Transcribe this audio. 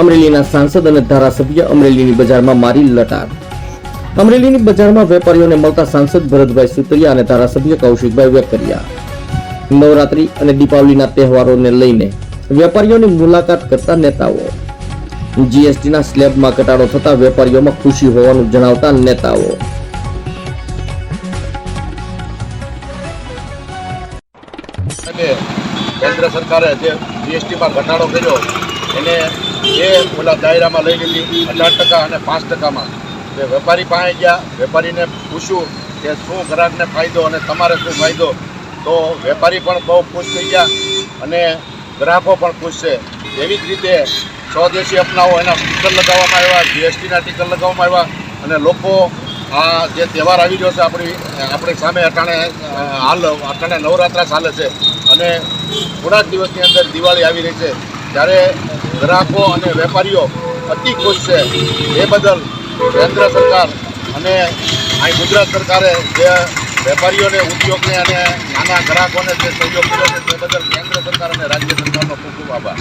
અમરેલીના સાંસદ અને ધારાસભ્ય અમરેલીની બજારમાં મારી લટાર. અમરેલીની બજારમાં વેપારીઓને મળતા સાંસદ ભરતભાઈ સુતરિયા અને ધારાસભ્ય કૌશિકભાઈ વેકરિયા. નવરાત્રી અને દીપાવલીના તહેવારોને લઈને વેપારીઓની મુલાકાત કરતા નેતાઓ. જીએસટીના સ્લેબમાં ઘટાડો થતા વેપારીઓમાં ખુશી હોવાનું જણાવતા નેતાઓ. કેન્દ્ર સરકારે જે જીએસટીમાં ઘટાડો કર્યો, એને એ ઓલા દાયરામાં લઈ લીધી અઢાર ટકા અને પાંચ ટકામાં. તે વેપારી પાસે ગયા, વેપારીને પૂછ્યું કે શું ગ્રાહકને ફાયદો અને તમારે શું ફાયદો? તો વેપારી પણ બહુ ખુશ થઈ ગયા અને ગ્રાહકો પણ ખુશ છે. એવી જ રીતે સ્વદેશી અપનાવો, એના સ્ટીકર લગાવવામાં આવ્યા જીએસટીના સ્ટીકર લગાવવામાં આવ્યા અને લોકો આ જે તહેવાર આવી રહ્યો છે આપણી આપણી સામે અટાણે હાલ, અટાણે નવરાત્રા ચાલે છે અને થોડા જ દિવસની અંદર દિવાળી આવી રહી છે. ત્યારે ગ્રાહકો અને વેપારીઓ અતિ ખુશ છે, એ બદલ કેન્દ્ર સરકાર અને અહીં ગુજરાત સરકારે જે વેપારીઓને, ઉદ્યોગને અને નાના ગ્રાહકોને જે સહયોગ કર્યો છે, તે બદલ કેન્દ્ર સરકાર અને રાજ્ય સરકારનો ખૂબ ખૂબ આભાર.